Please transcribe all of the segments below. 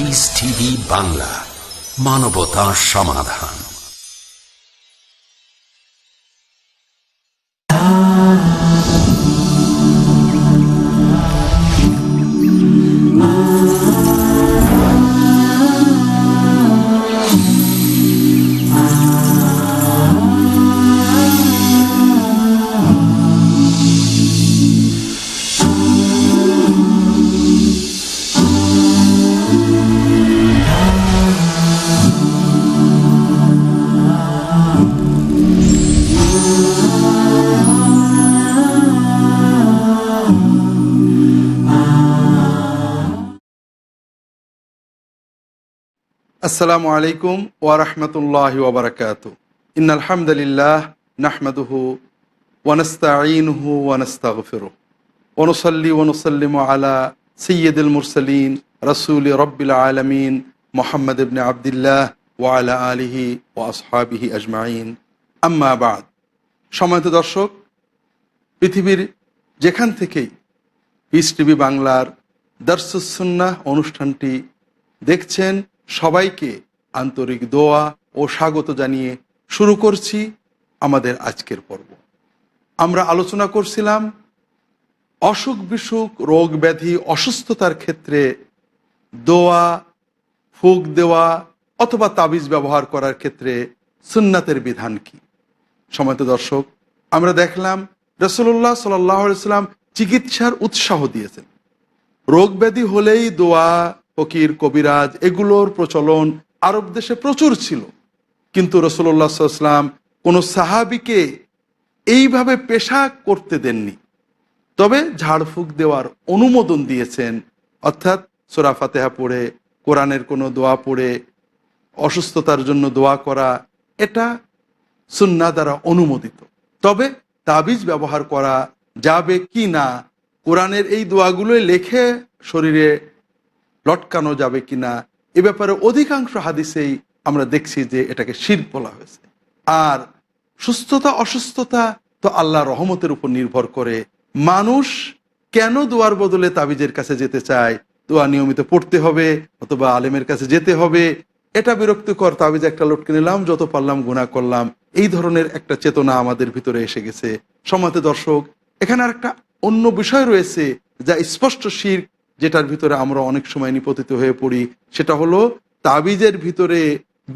Piece TV Bangla মানবতা সমাধান আসসালামু আলাইকুম ওয়ারহমতুল্লাহ ওবরাকাত ইনালহামদুলিল্লাহ নাহমাদুহু ওয়ানস্তাঈনহু ওয়ানস্তাগফিরু ওনসল্লি ওনসল্লিম আলা সৈয়দুল মুরসলিন রসুল রব্বিল আলমিন মোহাম্মদ ইবনে আবদুল্লাহ ওয়ালা আলিহি ও আসহাবিহি আজমাইন। আম্মা বাদ। সময়ত দর্শক, পৃথিবীর যেখান থেকেই পিস টিভি বাংলার দর্শুসুন্না অনুষ্ঠানটি দেখছেন সবাইকে আন্তরিক দোয়া ও স্বাগত জানিয়ে শুরু করছি আমাদের আজকের পর্ব। আমরা আলোচনা করছিলাম অসুখ বিসুখ, রোগ ব্যাধি, অসুস্থতার ক্ষেত্রে দোয়া, ফুক দেওয়া অথবা তাবিজ ব্যবহার করার ক্ষেত্রে সুন্নাতের বিধান কি? সময়ত দর্শক, আমরা দেখলাম রসুল্লাহ সাল্লাম চিকিৎসার উৎসাহ দিয়েছেন। রোগ ব্যাধি হলেই দোয়া ফকির, কবিরাজ, এগুলোর প্রচলন আরব দেশে প্রচুর ছিল। কিন্তু রসুল্লাহ সাল্লাম কোনো সাহাবিকে এইভাবে পেশা করতে দেননি। তবে ঝাড়ফুঁক দেওয়ার অনুমোদন দিয়েছেন। অর্থাৎ সোরা ফাতেহা পড়ে, কোরআনের কোনো দোয়া পড়ে, অসুস্থতার জন্য দোয়া করা, এটা সুন্না দ্বারা অনুমোদিত। তবে তাবিজ ব্যবহার করা যাবে কি না, কোরআনের এই দোয়াগুলো লেখে শরীরে লটকানো যাবে কিনা, এ ব্যাপারে অধিকাংশ হাদিসেই আমরা দেখছি যে এটাকে শির বলা হয়েছে। আর সুস্থতা, অসুস্থতা তো আল্লাহ রহমতের উপর নির্ভর করে। মানুষ কেন দোয়ার বদলে তাবিজের কাছে যেতে চায়? দোয়া নিয়মিত পড়তে হবে অথবা আলেমের কাছে যেতে হবে। এটা বিরক্তিকর, তাবিজ একটা লটকে নিলাম, যত পারলাম গুণা করলাম। এই ধরনের একটা চেতনা আমাদের ভিতরে এসে গেছে। সমাতে দর্শক, এখানে আর একটা অন্য বিষয় রয়েছে যা স্পষ্ট শির যেটার ভিতরে আমরা অনেক সময় নিপতিত হয়ে পড়ি, সেটা হলো তাবিজের ভিতরে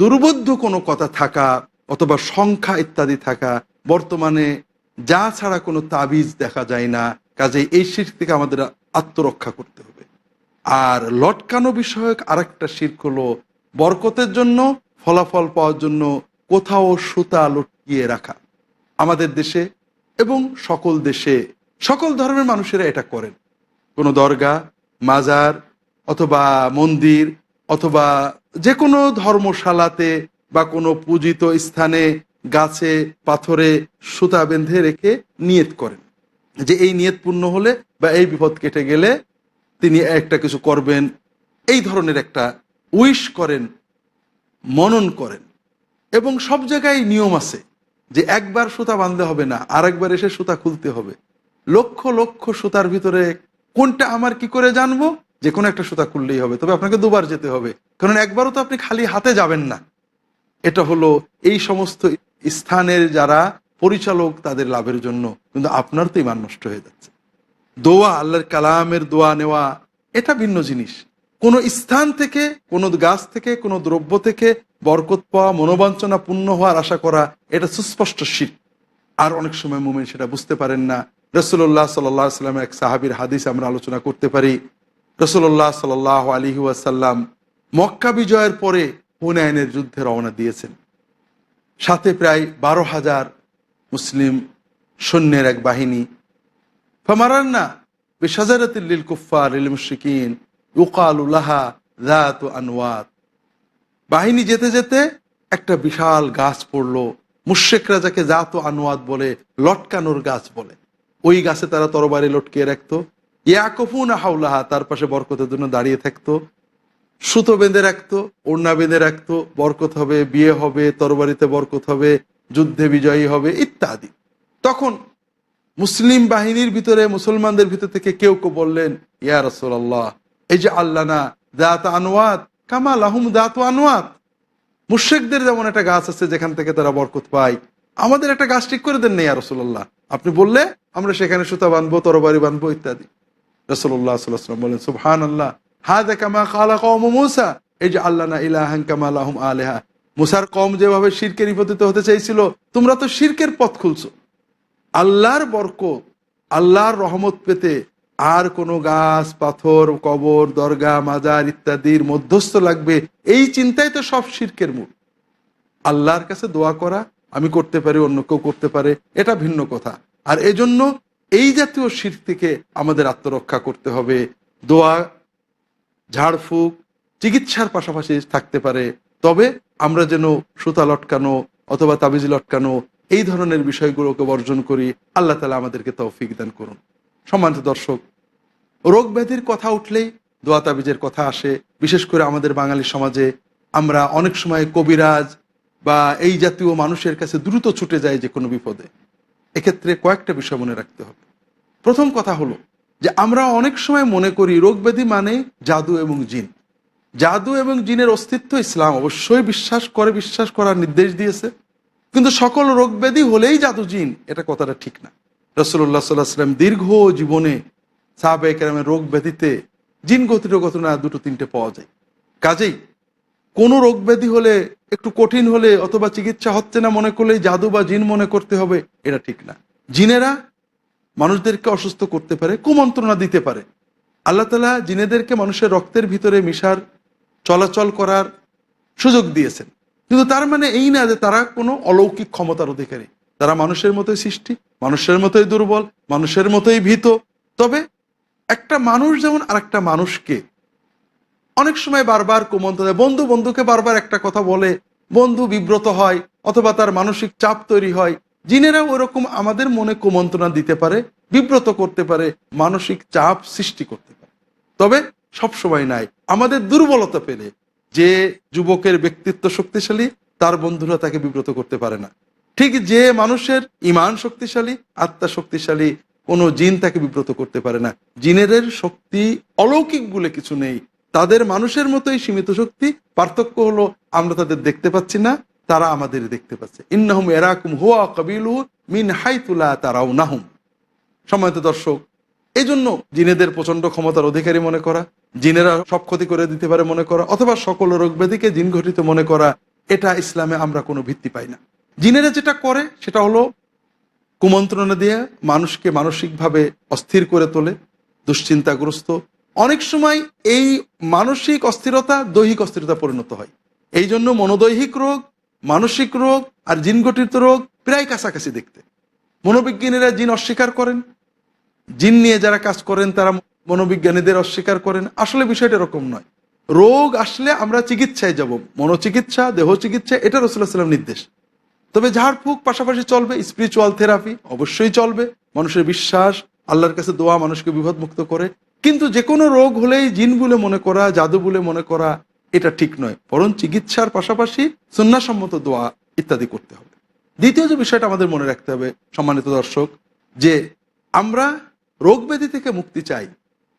দুর্বোধ্য কোনো কথা থাকা অথবা সংখ্যা ইত্যাদি থাকা। বর্তমানে যা ছাড়া কোনো তাবিজ দেখা যায় না, কাজে এই শির থেকে আমাদের আত্মরক্ষা করতে হবে। আর লটকানো বিষয়ক আরেকটা শির্ক হলো বরকতের জন্য, ফলাফল পাওয়ার জন্য কোথাও সুতা লটকিয়ে রাখা। আমাদের দেশে এবং সকল দেশে সকল ধর্মের মানুষেরা এটা করেন। কোনো দরগা মাজার, অথবা মন্দির, অথবা যে কোনো ধর্মশালাতে বা কোনো পূজিত স্থানে গাছে, পাথরে সুতা বেঁধে রেখে নিয়ত করেন। যে এই নিয়ত পূর্ণ হলে বা এই বিপদ কেটে গেলে তিনি একটা কিছু করবেন, এই ধরনের একটা উইশ করেন, মনন করেন। এবং সব জায়গায় নিয়ম আছে যে একবার সুতা বাঁধতে হবে না আর একবার এসে সুতা খুলতে হবে। লক্ষ লক্ষ সুতার ভিতরে কোনটা আমার কি করে জানব? যে কোনো একটা সুতা খুললেই হবে, তবে আপনাকে দুবার যেতে হবে। কারণ একবারও তো আপনি খালি হাতে যাবেন না। এটা হলো এই সমস্ত স্থানের যারা পরিচালক তাদের লাভের জন্য, কিন্তু আপনার তো ইমান নষ্ট হয়ে যাচ্ছে। দোয়া, আল্লাহর কালামের দোয়া নেওয়া, এটা ভিন্ন জিনিস। কোনো স্থান থেকে, কোনো গাছ থেকে, কোনো দ্রব্য থেকে বরকত পাওয়া, মনোবাঞ্ছনা পূর্ণ হওয়ার আশা করা, এটা সুস্পষ্ট শীত আর অনেক সময় মুমিন সেটা বুঝতে পারেন না। রসুল্লাহ সাল্লাহ সাল্লামের এক সাহাবির হাদিস আমরা আলোচনা করতে পারি। রসুল্লাহ সাল আলী ওয়াসাল্লাম মক্কা বিজয়ের পরে হুনায়নের যুদ্ধে রওনা দিয়েছেন। সাথে প্রায় বারো হাজার মুসলিম সৈন্যের এক বাহিনী। ফামারান্না বেসাজারাতিল কুফার ইল মুশরিকিন ইউকালুলাহা জাত আনওয়াত। বাহিনী যেতে যেতে একটা বিশাল গাছ পড়ল। মুশেকরা যাকে জাত আনোয়াত বলে, লটকানোর গাছ বলে। ওই গাছে তারা তরবারি লটকিয়ে রাখতো। ইয়াকফুন হাউলাহা তার পাশে বরকতের জন্য দাঁড়িয়ে থাকতো। সুতো বেঁধে রাখতো, ওড়না বেঁধে রাখতো, বরকত হবে, বিয়ে হবে, তরবারিতে বরকত হবে, যুদ্ধে বিজয়ী হবে, ইত্যাদি। তখন মুসলিম বাহিনীর ভিতরে, মুসলমানদের ভিতর থেকে কেউ কেউ বললেন, ইয়া রসোল্লাহ এই যে আল্লাহ না, দাত আনোয়াত কামা লাহুম দাত আনোয়াত মুর্শেকদের যেমন একটা গাছ আছে, যেখান থেকে তারা বরকত পায়। আমাদের একটা গাছ ঠিক করে দেন নেই আর রসুল্লাহ আপনি বললে, আমরা সেখানে সুতা বানবো, তরবারি বাঁধবো ইত্যাদি। রসুল্লাহ সাল্লাম বলেন সুবহান আল্লাহ হা দে কামা খালা কম এই যে আল্লাহ না ইলাহান কামা মুসার কম যেভাবে শিরকে নিপতিত হতে চাইছিল, তোমরা তো শিরকের পথ খুলছো। আল্লাহর বরকত, আল্লাহর রহমত পেতে আর কোনো গাছ, পাথর, কবর, দরগা, মাজার ইত্যাদির মধ্যস্থ লাগবে, এই চিন্তাই তো সব শিরকের মূল। আল্লাহর কাছে দোয়া করা আমি করতে পারি, অন্য কেউ করতে পারে, এটা ভিন্ন কথা। আর এজন্য এই জাতীয় শির থেকে আমাদের আত্মরক্ষা করতে হবে। দোয়া, ঝাড়ফুঁক, চিকিৎসার পাশাপাশি থাকতে পারে। তবে আমরা যেন সুতা লটকানো অথবা তাবিজ লটকানো এই ধরনের বিষয়গুলোকে বর্জন করি, আল্লাহ তালা আমাদেরকে তৌফিক দান করুন। সম্মানিত দর্শক, রোগ ব্যাধির কথা উঠলেই দোয়া তাবিজের কথা আসে। বিশেষ করে আমাদের বাঙালি সমাজে আমরা অনেক সময় কবিরাজ বা এই জাতীয় মানুষের কাছে দ্রুত ছুটে যায় যে কোনো বিপদে। এক্ষেত্রে কয়েকটা বিষয় মনে রাখতে হবে। প্রথম কথা হলো যে আমরা অনেক সময় মনে করি রোগ ব্যাধি মানে জাদু এবং জিন। জাদু এবং জিনের অস্তিত্ব ইসলাম অবশ্যই বিশ্বাস করে, বিশ্বাস করার নির্দেশ দিয়েছে। কিন্তু সকল রোগ ব্যাধি হলেই জাদু জিন, এটা কথাটা ঠিক না। সাল্লাহ সাল্লাম দীর্ঘ জীবনে সাহাবাহামের রোগ ব্যাধিতে জিন গতির ঘটনা দুটো তিনটে পাওয়া যায়। কাজেই কোনো রোগ ব্যাধি হলে, একটু কঠিন হলে অথবা চিকিৎসা হচ্ছে না মনে করলেই জাদু বা জিন মনে করতে হবে, এটা ঠিক না। জিনেরা মানুষদেরকে অসুস্থ করতে পারে, কুমন্ত্রণা দিতে পারে। আল্লাহ তালা জিনেদেরকে মানুষের রক্তের ভিতরে মিশার, চলাচল করার সুযোগ দিয়েছেন। কিন্তু তার মানে এই না যে তারা কোনো অলৌকিক ক্ষমতার অধিকারী। তারা মানুষের মতোই সৃষ্টি, মানুষের মতোই দুর্বল, মানুষের মতোই ভীত। তবে একটা মানুষ যেমন আরেকটা মানুষকে অনেক সময় বারবার কুমন্ত দেয় বন্ধু বন্ধুকে বারবার একটা কথা বলে, বন্ধু বিব্রত হয় অথবা তার মানসিক চাপ তৈরি হয় জিনেরা ওরকম আমাদের মনে কুমন্ত্রণা দিতে পারে, বিব্রত করতে পারে, মানসিক চাপ সৃষ্টি করতে পারে। তবে সব সময় নাই, আমাদের দুর্বলতা পেলে, যে যুবকের ব্যক্তিত্ব শক্তিশালী, তার বন্ধুরা তাকে বিব্রত করতে পারে না। ঠিক যে মানুষের ইমান শক্তিশালী, আত্মা শক্তিশালী, কোনো জিন তাকে বিব্রত করতে পারে না। জিনেদের শক্তি অলৌকিক বলে কিছু নেই তাদের মানুষের মতোই সীমিত শক্তি। পার্থক্য হলো, আমরা তাদের দেখতে পাচ্ছি না, তারা আমাদের দেখতে পাচ্ছে। ইন্নাহুম এরাকুম হুয়া কবিলু মিন হাইতুলা তারাও নাহুম সম্মানিত দর্শক এই জন্য জিনেদের প্রচণ্ড ক্ষমতার অধিকারী মনে করা, জিনেরা সব ক্ষতি করে দিতে পারে মনে করা, অথবা সকল রোগ ব্যাধিকে জিন ঘটিত মনে করা, এটা ইসলামে আমরা কোনো ভিত্তি পাই না। জিনেরা যেটা করে, সেটা হলো কুমন্ত্রণা দিয়ে মানুষকে মানসিকভাবে অস্থির করে তোলে, দুশ্চিন্তাগ্রস্ত অনেক সময় এই মানসিক অস্থিরতা, দৈহিক অস্থিরতা পরিণত হয়। এই জন্য মনোদৈহিক রোগ, মানসিক রোগ আর জিন গঠিত রোগ প্রায় কাছাকাছি দেখতে। মনোবিজ্ঞানীরা জিন অস্বীকার করেন। জিন নিয়ে যারা কাজ করেন, তারা মনোবিজ্ঞানীদের অস্বীকার করেন। আসলে বিষয়টা এরকম নয়। রোগ আসলে আমরা চিকিৎসায় যাব। মনোচিকিৎসা দেহ চিকিৎসা এটা রসুল্লাহ সাল্লাম নির্দেশ। তবে ঝাড়ফুঁক পাশাপাশি চলবে স্পিরিচুয়াল থেরাপি অবশ্যই চলবে। মানুষের বিশ্বাস, আল্লাহর কাছে দোয়া মানুষকে বিপদ মুক্ত করে। কিন্তু যে কোনো রোগ হলেই জিন বলে মনে করা, জাদু বলে মনে করা, এটা ঠিক নয়। বরং চিকিৎসার পাশাপাশি সন্ন্যাসম্মত দোয়া ইত্যাদি করতে হবে। দ্বিতীয় যে বিষয়টা আমাদের মনে রাখতে হবে, সম্মানিত দর্শক, যে আমরা রোগ ব্যাধি থেকে মুক্তি চাই,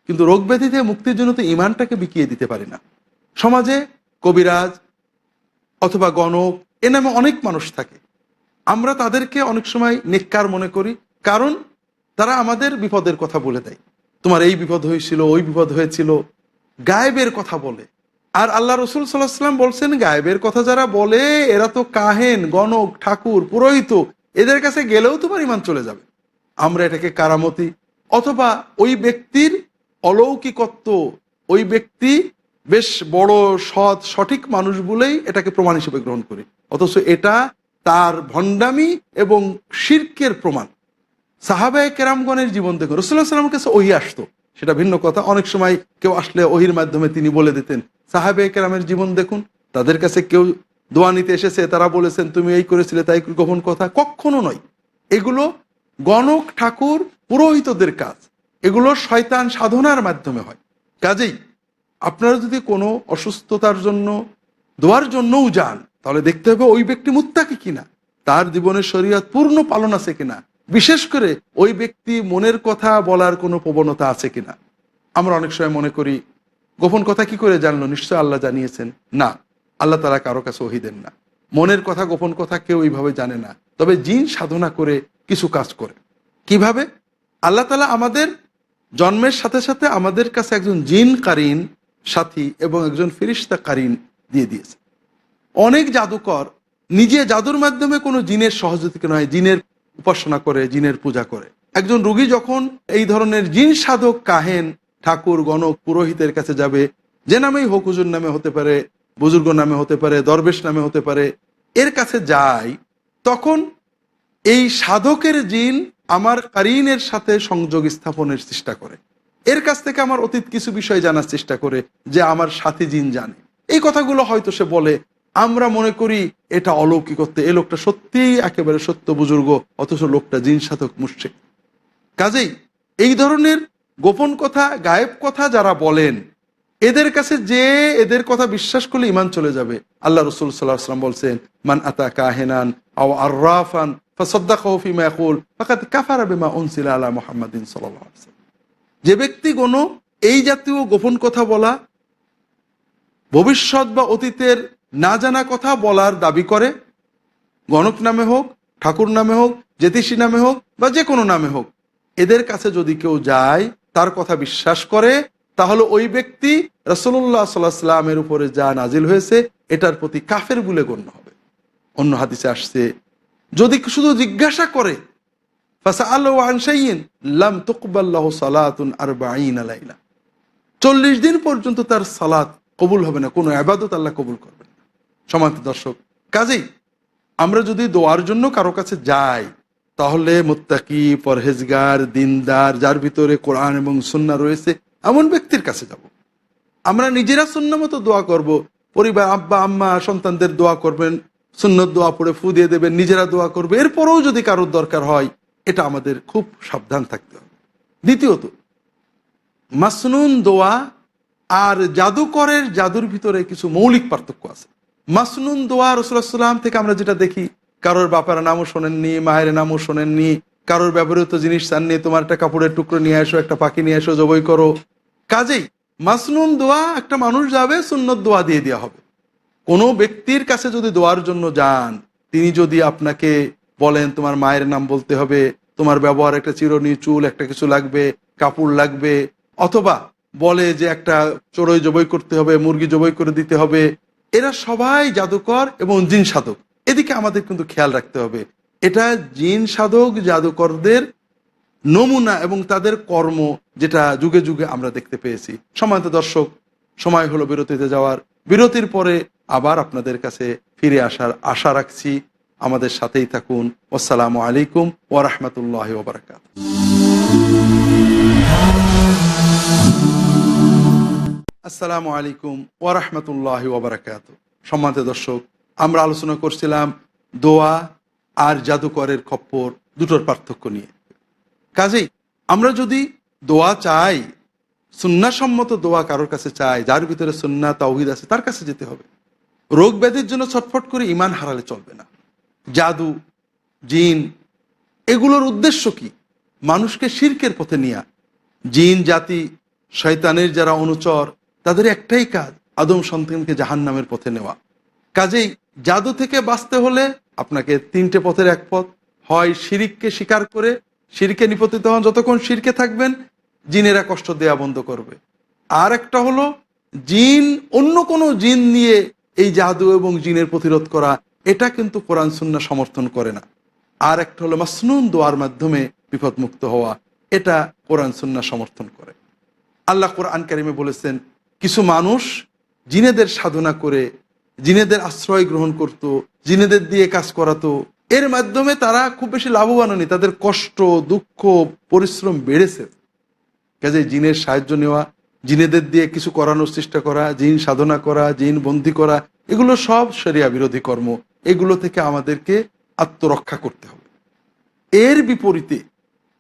কিন্তু রোগ ব্যাধি থেকে মুক্তির জন্য তো ইমানটাকে বিকিয়ে দিতে পারি না। সমাজে কবিরাজ অথবা গণক এ নামে অনেক মানুষ থাকে। আমরা তাদেরকে অনেক সময় নেককার মনে করি, কারণ তারা আমাদের বিপদের কথা বলে দেয়। তোমার এই বিপদ হয়েছিল, ওই বিপদ হয়েছিল। গায়েবের কথা বলে। আর আল্লাহ রসুল সাল্লাহ সাল্লাম বলছেন, গায়েবের কথা যারা বলে, এরা তো কাহেন, গণক, ঠাকুর, পুরোহিত, এদের কাছে গেলেও তোমার ইমান চলে যাবে। আমরা এটাকে কারামতি, অথবা ওই ব্যক্তির অলৌকিকত্ব, ওই ব্যক্তি বেশ বড়, সৎ, সঠিক মানুষ বলেই এটাকে প্রমাণ হিসেবে গ্রহণ করি। অথচ এটা তার ভণ্ডামি এবং শির্কের প্রমাণ। সাহাবায় কেরামগণের জীবন দেখুন রসুল্লাহ সাল্লামের কাছে ওহি আসতো। সেটা ভিন্ন কথা, অনেক সময় কেউ আসলে ওহির মাধ্যমে তিনি বলে দিতেন সাহাবে কেরামের জীবন দেখুন, তাদের কাছে কেউ দোয়া নিতে এসেছে, তারা বলেছেন, তুমি এই করেছিলে তাই গোপন কথা? কখনো নয়। এগুলো গণক, ঠাকুর, পুরোহিতদের কাজ। এগুলো শয়তান সাধনার মাধ্যমে হয়। কাজেই আপনারা যদি কোনো অসুস্থতার জন্য, দোয়ার জন্যও যান, তাহলে দেখতে হবে ওই ব্যক্তি মুত্তাকি কিনা, তার জীবনের শরীয়ত পূর্ণ পালন আছে কিনা। বিশেষ করে ওই ব্যক্তি মনের কথা বলার কোনো প্রবণতা আছে কিনা? আমরা অনেক সময় মনে করি, গোপন কথা কি করে জানলো? নিশ্চয় আল্লাহ জানিয়েছেন, না, আল্লাহ তারা কারও কাছে ওহি দেন না। মনের কথা, গোপন কথা কেউ এইভাবে জানে না। তবে জিন সাধনা করে কিছু কাজ করে। কীভাবে? আল্লাহ তালা আমাদের জন্মের সাথে সাথে আমাদের কাছে একজন জিন কারিন, সাথী এবং একজন ফিরিস্তা কারিন দিয়ে দিয়েছে। অনেক জাদুকর নিজে জাদুর মাধ্যমে কোনো জিনের সহযোগিতা নয়, জিনের উপাসনা করে, জিনের পূজা করে। একজন রুগী যখন এই ধরনের জিন সাধক কাহেন, ঠাকুর, গণক, পুরোহিতের কাছে যাবে, যে নামেই হোক হুজুর নামে হতে পারে, বুজুর্গ নামে হতে পারে, দরবেশ নামে হতে পারে, এর কাছে যায় তখন এই সাধকের জিন আমার কারিনের সাথে সংযোগ স্থাপনের চেষ্টা করে। এর কাছ থেকে আমার অতীত কিছু বিষয় জানার চেষ্টা করে, যে আমার সাথী জিন জানে। এই কথাগুলো হয়তো সে বলে আমরা মনে করি এটা অলৌকিকত্ব। এ লোকটা সত্যিই একেবারে সত্য বুজুর্গ, অথচ লোকটা জিন সাধক মুর্শিক কাজেই এই ধরনের গোপন কথা, গায়েব কথা যারা বলেন, এদের কাছে যে এদের কথা বিশ্বাস করলে ইমান চলে যাবে। আল্লাহ রসুল সাল্লাহ সাল্লাম বলছেন, মান আতা কাহেনান আও আর্রাফান। যে ব্যক্তি কোনো এই জাতীয় গোপন কথা বলা, ভবিষ্যৎ বা অতীতের না জানা কথা বলার দাবি করে। গণক নামে হোক, ঠাকুর নামে হোক, জ্যোতিষী নামে হোক, বা যে কোনো নামে হোক, এদের কাছে যদি কেউ যায়, তার কথা বিশ্বাস করে, তাহলে ওই ব্যক্তি রসল্লাহ সাল্লাহ সাল্লামের উপরে যা নাজিল হয়েছে, এটার প্রতি কাফের বলে গণ্য হবে। অন্য হাদিসে আসছে, যদি শুধু জিজ্ঞাসা করে চল্লিশ দিন পর্যন্ত তার সালাত কবুল হবে না, কোনো আবাদত আল্লাহ কবুল করবে সমান্ত দর্শক। কাজেই আমরা যদি দোয়ার জন্য কারও কাছে যাই, তাহলে মুত্তাকি, পরহেজগার, দিনদার, যার ভিতরে কোরআন এবং সুন্না রয়েছে, এমন ব্যক্তির কাছে যাব। আমরা নিজেরা সুন্না মতো দোয়া করব, পরিবার, আব্বা, আম্মা, সন্তানদের দোয়া করবেন সুন্নত দোয়া পড়ে ফু দিয়ে দেবেন, নিজেরা দোয়া করবে, এরপরেও যদি কারোর দরকার হয়, এটা আমাদের খুব সাবধান থাকতে হবে। দ্বিতীয়ত, মাসনুন দোয়া আর জাদুকরের জাদুর ভিতরে কিছু মৌলিক পার্থক্য আছে। মাসনুন দোয়া রসুল্লাহাম থেকে আমরা যেটা দেখি, কারোর বাপার নামও শোনেননি, মায়ের নামও শোনেননি, কারোর ব্যবহৃত জিনিস চাননি, তোমার একটা কাপড়ের টুকরো নিয়ে আসো একটা পাখি নিয়ে আসো জবই করো। কাজেই মাসনুন দোয়া একটা মানুষ যাবে, সুন্নত দোয়া দিয়ে দেওয়া হবে। কোনো ব্যক্তির কাছে যদি দোয়ার জন্য যান, তিনি যদি আপনাকে বলেন, তোমার মায়ের নাম বলতে হবে, তোমার ব্যবহার একটা চিরনি, চুল একটা কিছু লাগবে, কাপড় লাগবে, অথবা বলে যে একটা চড়ই জবই করতে হবে, মুরগি জবই করে দিতে হবে এরা সবাই জাদুকর এবং জিন সাধক। এদিকে আমাদের কিন্তু খেয়াল রাখতে হবে। এটা জিন সাধক, জাদুকরদের নমুনা এবং তাদের কর্ম যেটা যুগে যুগে আমরা দেখতে পেয়েছি। সময়ত দর্শক, সময় হলো বিরতিতে যাওয়ার। বিরতির পরে আবার আপনাদের কাছে ফিরে আসার আশা রাখছি। আমাদের সাথেই থাকুন। আসসালামু আলাইকুম ওরহমতুল্লাহ ওবরাকাত আসসালামু আলাইকুম ওরহমতুল্লাহ ওবরাকাত সম্মানিত দর্শক, আমরা আলোচনা করছিলাম দোয়া আর জাদুকরের খপ্পর দুটোর পার্থক্য নিয়ে। কাজেই আমরা যদি দোয়া চাই, সুন্নাসম্মত দোয়া কারোর কাছে চাই, যার ভিতরে সুন্না তাওহিদ আছে, তার কাছে যেতে হবে। রোগ ব্যাধির জন্য ছটফট করে ইমান হারালে চলবে না। জাদু, জিন, এগুলোর উদ্দেশ্য কি? মানুষকে শির্কের পথে নিয়া জিন, জাতি, শয়তানের যারা অনুচর তাদের একটাই কাজ, আদম সন্তানকে জাহান নামের পথে নেওয়া। কাজেই জাদু থেকে বাঁচতে হলে আপনাকে তিনটে পথের এক পথ, হয় শিরিককে স্বীকার করে, শিরকে নিপতিত হন যতক্ষণ শিরকে থাকবেন, জিনেরা কষ্ট দেয়া বন্ধ করবে। আর একটা হলো, জিন, অন্য কোনো জিন নিয়ে এই জাদু এবং জিনের প্রতিরোধ করা, এটা কিন্তু কোরআন সুন্না সমর্থন করে না। আর একটা হলো, মাসনুন দোয়ার মাধ্যমে বিপদমুক্ত হওয়া, এটা কোরআন সুন্না সমর্থন করে। আল্লাহ কোরআন কারিমে বলেছেন কিছু মানুষ জিনেদের সাধনা করে, জিনেদের আশ্রয় গ্রহণ করত, জিনেদের দিয়ে কাজ করাতো। এর মাধ্যমে তারা খুব বেশি লাভবান হয়নি। তাদের কষ্ট, দুঃখ, পরিশ্রম বেড়েছে। কাজে জিনের সাহায্য নেওয়া, জিনেদের দিয়ে কিছু করানোর চেষ্টা করা, জিন সাধনা করা, জিন বন্দি করা, এগুলো সব সেরিয়া বিরোধী কর্ম। এগুলো থেকে আমাদেরকে আত্মরক্ষা করতে হবে। এর বিপরীতে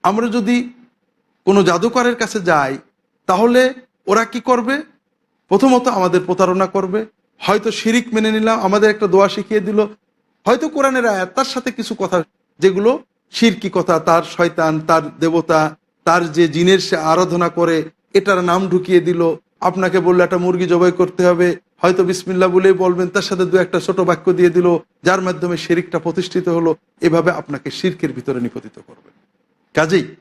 আমরা যদি কোনো জাদুকরের কাছে যাই, তাহলে ওরা কি করবে? প্রথমত আমাদের প্রতারণা করবে। হয়তো শিরিক মেনে নিলাম, আমাদের একটা দোয়া শিখিয়ে দিল। হয়তো কোরআনের আয়াত, তার সাথে কিছু কথা, যেগুলো শিরকি কথা, তার শয়তান, তার দেবতা, তার যে জিনের সে আরাধনা করে, এটার নাম ঢুকিয়ে দিল। আপনাকে বললে, একটা মুরগি জবাই করতে হবে। হয়তো বিসমিল্লা বলেই বলবেন, তার সাথে দু একটা ছোট বাক্য দিয়ে দিল, যার মাধ্যমে শিরিকটা প্রতিষ্ঠিত হলো। এভাবে আপনাকে শিরকের ভিতরে নিপতিত করবে। কাজেই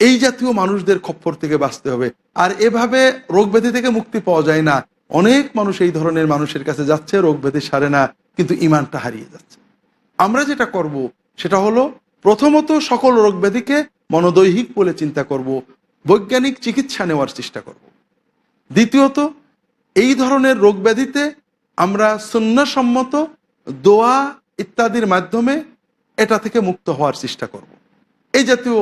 এই জাতীয় মানুষদের খপ্পর থেকে বাঁচতে হবে। আর এভাবে রোগ ব্যাধি থেকে মুক্তি পাওয়া যায় না। অনেক মানুষ এই ধরনের মানুষের কাছে যাচ্ছে রোগ ব্যাধি সারে না, কিন্তু ইমানটা হারিয়ে যাচ্ছে। আমরা যেটা করব, সেটা হলো প্রথমত সকল রোগ ব্যাধিকে মনোদৈহিক বলে চিন্তা করব, বৈজ্ঞানিক চিকিৎসা নেওয়ার চেষ্টা করব। দ্বিতীয়ত, এই ধরনের রোগ ব্যাধিতে আমরা সন্ন্যাসম্মত দোয়া ইত্যাদির মাধ্যমে এটা থেকে মুক্ত হওয়ার চেষ্টা করব। এই জাতীয়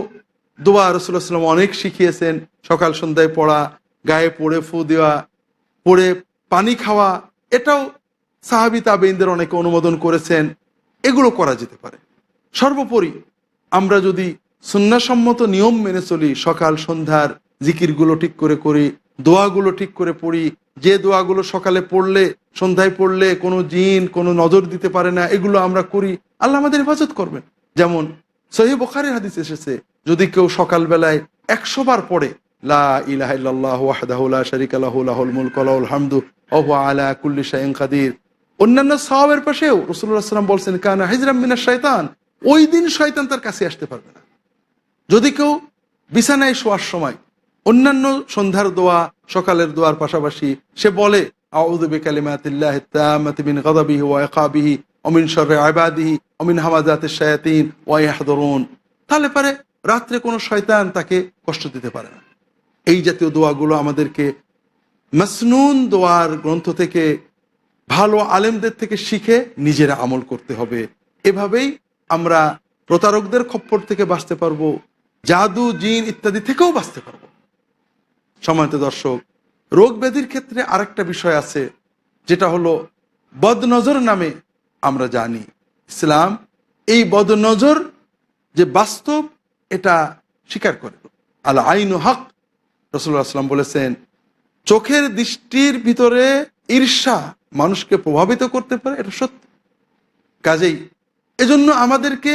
দোয়া রসুল্লাহ সাল্লাম অনেক শিখিয়েছেন। সকাল সন্ধ্যায় পড়া, গায়ে পড়ে ফু দেওয়া, পড়ে পানি খাওয়া, এটাও সাহাবি তাবেইনদের অনেকে অনুমোদন করেছেন। এগুলো করা যেতে পারে। সর্বোপরি আমরা যদি সুন্নাসম্মত নিয়ম মেনে চলি, সকাল সন্ধ্যার জিকিরগুলো ঠিক করে করি, দোয়াগুলো ঠিক করে পড়ি, যে দোয়াগুলো সকালে পড়লে, সন্ধ্যায় পড়লে কোনো জিন, কোনো নজর দিতে পারে না, এগুলো আমরা করি, আল্লাহ আমাদের হেফাজত করবেন। যেমন সহি বোখারের হাদিস এসেছে, যদি কেউ সকালবেলায় একশো বার পড়ে কুল্লি অন্যান্য পাশেও বলছেন ওই দিন শয়তান তার কাছে আসতে পারবে না। যদি কেউ বিছানায় শোয়ার সময় অন্যান্য সন্ধ্যার দোয়া, সকালের দোয়ার পাশাপাশি সে বলে মিন গাদাবিহি ওয়া ইকাবিহি ওয়া মিন শাররি ইবাদিহি ওয়া মিন হামাযাতিশ শায়াতিন ওয়া ইয়াহদুরুন তাহলে পারে রাত্রে কোনো শয়তান তাকে কষ্ট দিতে পারে না। এই জাতীয় দোয়াগুলো আমাদেরকে মাসনুন দোয়ার গ্রন্থ থেকে, ভালো আলেমদের থেকে শিখে নিজেরা আমল করতে হবে। এভাবেই আমরা প্রতারকদের খপ্পর থেকে বাঁচতে পারব, জাদু, জিন ইত্যাদি থেকেও বাঁচতে পারব। সময়ত দর্শক রোগ ব্যাধির ক্ষেত্রে আরেকটা বিষয় আছে, যেটা হলো বদনজর নামে আমরা জানি। ইসলাম এই বদনজর যে বাস্তব, এটা স্বীকার করে। আল আইন হক রসুল্লাহ আসলাম বলেছেন, চোখের দৃষ্টির ভিতরে ঈর্ষা মানুষকে প্রভাবিত করতে পারে, এটা সত্য। কাজেই এজন্য আমাদেরকে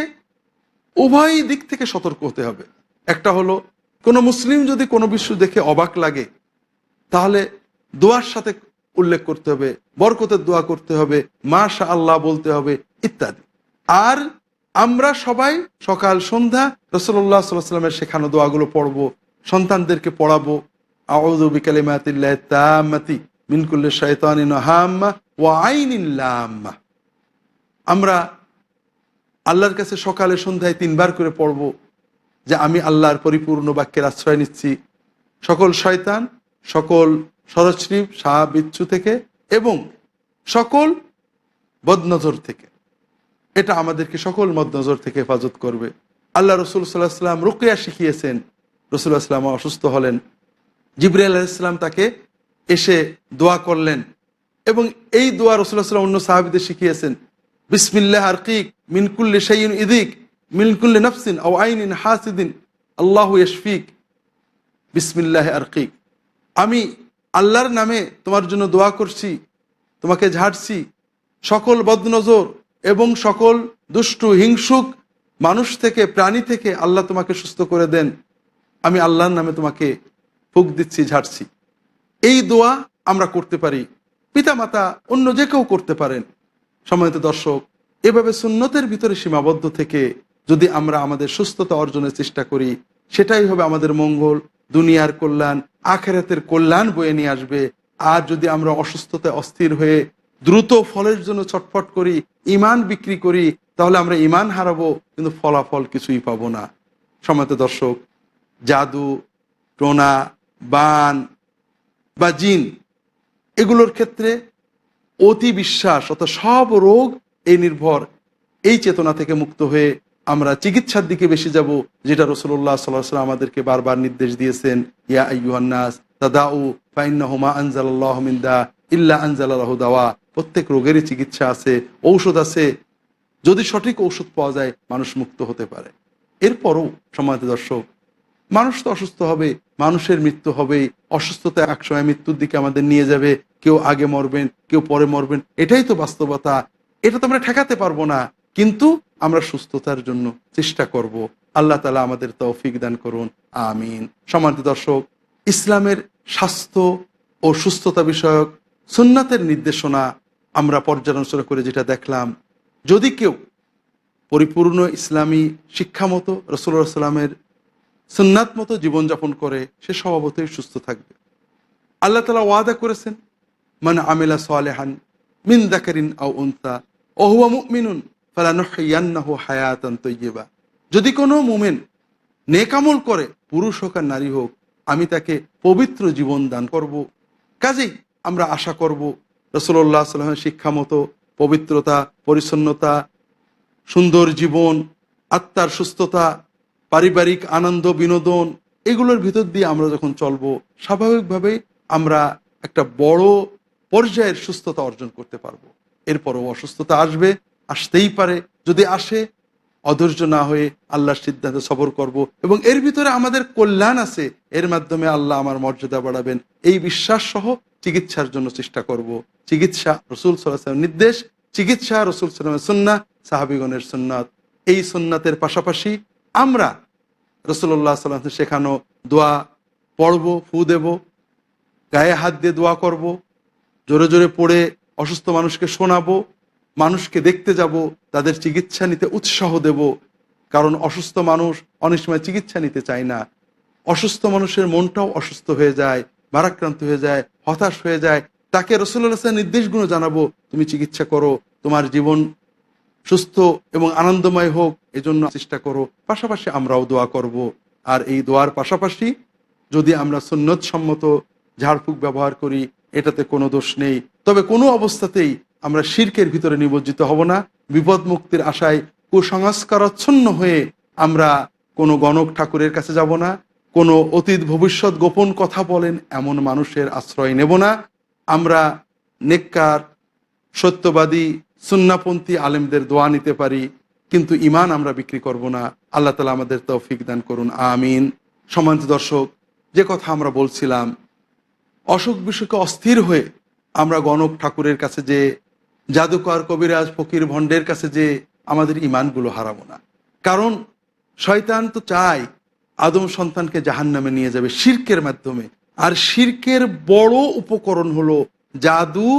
উভয় দিক থেকে সতর্ক হতে হবে। একটা হলো, কোনো মুসলিম যদি কোনো বিশ্ব দেখে অবাক লাগে তাহলে দোয়ার সাথে উল্লেখ করতে হবে, বরকতের দোয়া করতে হবে মাশা আল্লাহ বলতে হবে, ইত্যাদি। আর আমরা সবাই সকাল, সন্ধ্যা রসল্লাহ সাল্লামের শেখানো দোয়াগুলো পড়ব, সন্তানদেরকে পড়াবো। আউযু বিকালিমাতিল্লাহি তাম্মাতি মিন কুল্লি শাইতানিন হাম্মা লাম্মা। আমরা আল্লাহর কাছে সকালে, সন্ধ্যায় তিনবার করে পড়ব যে আমি আল্লাহর পরিপূর্ণ বাক্যের আশ্রয় নিচ্ছি। সকল শয়তান সকল সরশ্রীপ সাহা বিচ্ছু থেকে এবং সকল বদনজর থেকে। এটা আমাদেরকে সকল মদনজর থেকে হেফাজত করবে। আল্লাহ রসুল সাল্লাহ সাল্লাম রুকিয়া শিখিয়েছেন। রসুল্লাহ সাল্লাম অসুস্থ হলেন। জিবরি আলাহিসাম তাকে এসে দোয়া করলেন এবং এই দোয়া রসুল্লাহ সাল্লাম অন্য সাহাবিদের শিখিয়েছেন। বিসমিল্লাহ আরকিক মিনকুল্লি শাইন ইদিক মিনকুল্লি নফসিন ও আইনিন হাসিদিন। আল্লাহ ইশফিক বিসমিল্লাহ আরকিক। আমি আল্লাহর নামে তোমার জন্য দোয়া করছি, তোমাকে ঝাড়ছি। সকল বদনজর এবং সকল দুষ্টু, হিংসুক মানুষ থেকে, প্রাণী থেকে আল্লাহ তোমাকে সুস্থ করে দেন। আমি আল্লাহর নামে তোমাকে ফুক দিচ্ছি, ঝাড়ছি। এই দোয়া আমরা করতে পারি। পিতামাতা অন্য যে কেউ করতে পারেন। সময়ত দর্শক, এভাবে সুন্নতের ভিতরে সীমাবদ্ধ থেকে যদি আমরা আমাদের সুস্থতা অর্জনের চেষ্টা করি, সেটাই হবে আমাদের মঙ্গল। দুনিয়ার কল্যাণ, আখেরাতের কল্যাণ বয়ে নিয়ে আসবে। আর যদি আমরা অসুস্থতায় অস্থির হয়ে দ্রুত ফলের জন্য ছটফট করি ইমান বিক্রি করি, তাহলে আমরা ইমান হারাবো, কিন্তু ফলাফল কিছুই পাবো না। সময়ত দর্শক, জাদু টোনা বান বা জিন, এগুলোর ক্ষেত্রে অতি বিশ্বাস অর্থাৎ সব রোগ এই নির্ভর, এই চেতনা থেকে মুক্ত হয়ে আমরা চিকিৎসার দিকে বেশি যাব, যেটা রসুল্লাহ সাল্লাহ সাল্লাম আমাদেরকে বারবার নির্দেশ দিয়েছেন, ইয়া আইয়ুহান্নাস, তাদাউ ফাইন্নাহুমা আনজালাল্লাহ মিন দা, ইল্লা আনজালাল্লাহু দাওয়া। প্রত্যেক রোগেরই চিকিৎসা আছে, ঔষধ আছে। যদি সঠিক ঔষধ পাওয়া যায়, মানুষ মুক্ত হতে পারে। এরপরও সমাজ দর্শক, মানুষ তো অসুস্থ হবে, মানুষের মৃত্যু হবেই। অসুস্থতা একসময় মৃত্যুর দিকে আমাদের নিয়ে যাবে। কেউ আগে মরবেন, কেউ পরে মরবেন, এটাই তো বাস্তবতা। এটা তো আমরা ঠেকাতে পারব না। কিন্তু আমরা সুস্থতার জন্য চেষ্টা করব। আল্লাহ তালা আমাদের তৌফিক দান করুন। আমিন। সমান্ত দর্শক, ইসলামের স্বাস্থ্য ও সুস্থতা বিষয়ক সুন্নাতের নির্দেশনা আমরা পর্যালোচনা করে যেটা দেখলাম, যদি কেউ পরিপূর্ণ ইসলামী শিক্ষা মতো রসুল্লাহ সাল্লামের সুন্নাত মতো জীবনযাপন করে, সে স্বভাবতই সুস্থ থাকবে। আল্লাহ তালা ওয়াদা করেছেন মানে আমেলা সোয়ালেহান মিন দাকারিন আও উনসা ওহুয়া মুমিনুন। তৈয়বা যদি কোনো মুমিন নেকামল করে, পুরুষ হোক আর নারী হোক, আমি তাকে পবিত্র জীবন দান করব। কাজেই আমরা আশা করব রসুল্লাহ সাল্লামের শিক্ষা মতো পবিত্রতা, পরিচ্ছন্নতা, সুন্দর জীবন, আত্মার সুস্থতা, পারিবারিক আনন্দ, বিনোদন, এগুলোর ভিতর দিয়ে আমরা যখন চলবো, স্বাভাবিকভাবেই আমরা একটা বড় পর্যায়ের সুস্থতা অর্জন করতে পারব। এরপরও অসুস্থতা আসবে আসতেই পারে। যদি আসে, অধৈর্য না হয়ে আল্লাহর সিদ্ধান্তে সবর করব। এবং এর ভিতরে আমাদের কল্যাণ আছে। এর মাধ্যমে আল্লাহ আমার মর্যাদা বাড়াবেন। এই বিশ্বাস সহ চিকিৎসার জন্য চেষ্টা করব। চিকিৎসা রসুল সাল্লাহ নির্দেশ। চিকিৎসা রসুল সাল্লামের সুন্না সাহাবিগণের সুন্নাত। এই সুন্নাতের পাশাপাশি আমরা রসুল্লাহ সাল্লাম শেখানো দোয়া পড়ব, ফু দেব, গায়ে হাত দিয়ে দোয়া করব, জোরে জোরে পড়ে অসুস্থ মানুষকে শোনাবো মানুষকে দেখতে যাব, তাদের চিকিৎসা নিতে উৎসাহ দেব। কারণ অসুস্থ মানুষ অনেক সময় চিকিৎসা নিতে চায় না। অসুস্থ মানুষের মনটাও অসুস্থ হয়ে যায়, ভারাক্রান্ত হয়ে যায়, হতাশ হয়ে যায়। তাকে রসুল্লাহ নির্দেশগুলো জানাব, তুমি চিকিৎসা করো, তোমার জীবন সুস্থ এবং আনন্দময় হোক, এজন্য চেষ্টা করো। পাশাপাশি আমরাও দোয়া করব। আর এই দোয়ার পাশাপাশি যদি আমরা সুন্নত সম্মত ঝাড়ফুঁক ব্যবহার করি, এটাতে কোনো দোষ নেই। তবে কোনো অবস্থাতেই আমরা শির্কের ভিতরে নিমজ্জিত হব না বিপদ মুক্তির আশায় কুসংস্কারচ্ছন্ন হয়ে আমরা কোনো গণক ঠাকুরের কাছে যাব না, কোনো অতীত ভবিষ্যৎ গোপন কথা বলেন এমন মানুষের আশ্রয় নেব না। আমরা নেককার, সত্যবাদী, সুন্নাপন্থী আলেমদের দোয়া নিতে পারি, কিন্তু ইমান আমরা বিক্রি করব না। আল্লাহ তালা আমাদের তৌফিক দান করুন, আমিন। সম্মানিত দর্শক, যে কথা আমরা বলছিলাম অসুখ বিসুখে অস্থির হয়ে আমরা গণক ঠাকুরের কাছে যে জাদুকর কবিরাজ ফকির ভণ্ডের কাছে যে আমাদের ইমানগুলো হারাবো না। কারণ শয়তান তো চায় আদম সন্তানকে জাহান নামে নিয়ে যাবে শির্কের মাধ্যমে। আর শির্কের বড় উপকরণ হলো জাদু,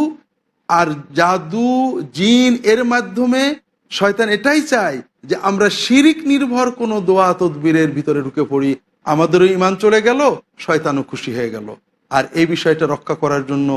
আর জাদু, জিন এর মাধ্যমে শয়তান এটাই চায় যে আমরা শিরিক নির্ভর কোনো দোয়া তদবীরের ভিতরে ঢুকে পড়ি, আমাদেরও ইমান চলে গেল, শয়তানও খুশি হয়ে গেল। আর এই বিষয়টা রক্ষা করার জন্য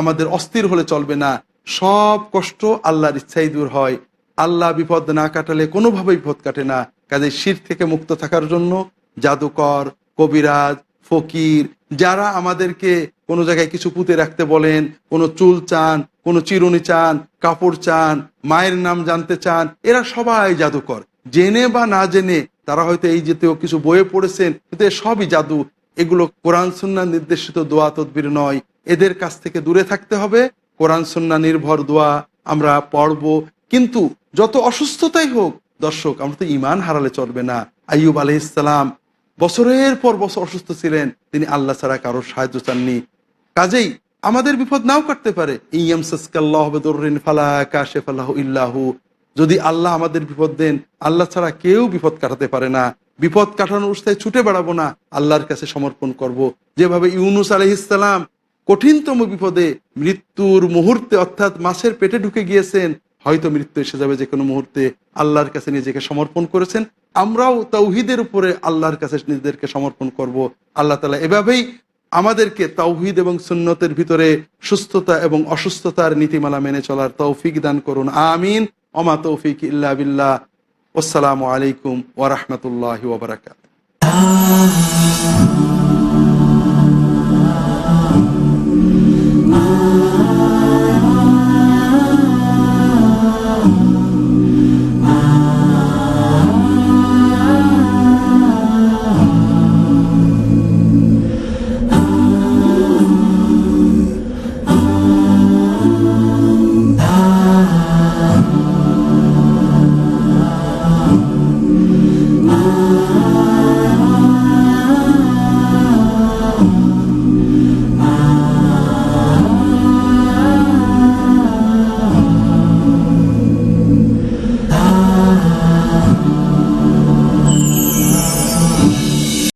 আমাদের অস্থির হলে চলবে না সব কষ্ট আল্লাহর ইচ্ছাই দূর হয়। আল্লাহ বিপদ না কাটালে কোনোভাবেই বিপদ কাটে না। কাজে শির থেকে মুক্ত থাকার জন্য জাদুকর, কবিরাজ, ফকির, যারা আমাদেরকে কোনো জায়গায় কিছু পুঁতে রাখতে বলেন, কোনো চুল চান, কোনো চিরুনি চান, কাপড় চান, মায়ের নাম জানতে চান, এরা সবাই জাদুকর। জেনে বা না জেনে তারা হয়তো এই যেতেও কিছু বইয়ে পড়েছেন, কিন্তু সবই জাদু। এগুলো কোরআন সুন্না নির্দেশিত দোয়া তদবির নয়। এদের কাছ থেকে দূরে থাকতে হবে। কোরআন, সুন্না নির্ভর দোয়া আমরা পড়ব। কিন্তু যত অসুস্থতাই হোক, দর্শক, আমরা তো ইমান হারালে চলবে না। আইয়ুব আলহিসাম বছরের পর বছর অসুস্থ ছিলেন, তিনি আল্লাহ ছাড়া কারোর সাহায্য চাননি। কাজেই আমাদের বিপদ নাও কাটতে পারে। ইল্লাহু যদি আল্লাহ আমাদের বিপদ দেন, আল্লাহ ছাড়া কেউ বিপদ কাটাতে পারে না। বিপদ কাটানোর উৎসাহে ছুটে বেড়াবো না, আল্লাহর কাছে সমর্পণ করব। যেভাবে ইউনুস আলহিসাম কঠিনতম বিপদে মৃত্যুর মুহূর্তে, অর্থাৎ মাছের পেটে ঢুকে গিয়েছেন, হয়তো মৃত্যু এসে যাবে যে কোনো মুহূর্তে আল্লাহর কাছে নিজেকে সমর্পণ করেছেন। আমরাও তৌহিদের উপরে আল্লাহর কাছে নিজেদেরকে সমর্পণ করব। আল্লাহ তালা এভাবেই আমাদেরকে তৌহিদ এবং সুন্নতের ভিতরে সুস্থতা এবং অসুস্থতার নীতিমালা মেনে চলার তৌফিক দান করুন। আমিন। অমা তৌফিক ইল্লা বিল্লাহ। আসসালামু আলাইকুম ওরহমতুল্লাহ ওবরাকাত